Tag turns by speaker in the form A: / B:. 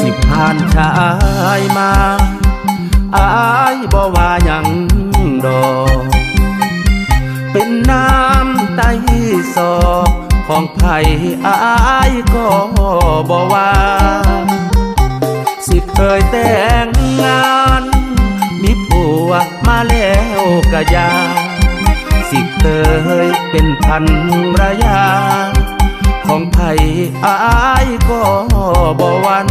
A: สิบผ่านชายมาอายบ่วายังดอกเป็นน้ำไตสอของไผ่อายก็บ่ว่า สิเคยแต่งงาน มาแล้วกะยา สิเตยเป็นพันระยา ของไทยอายก็บ่วัน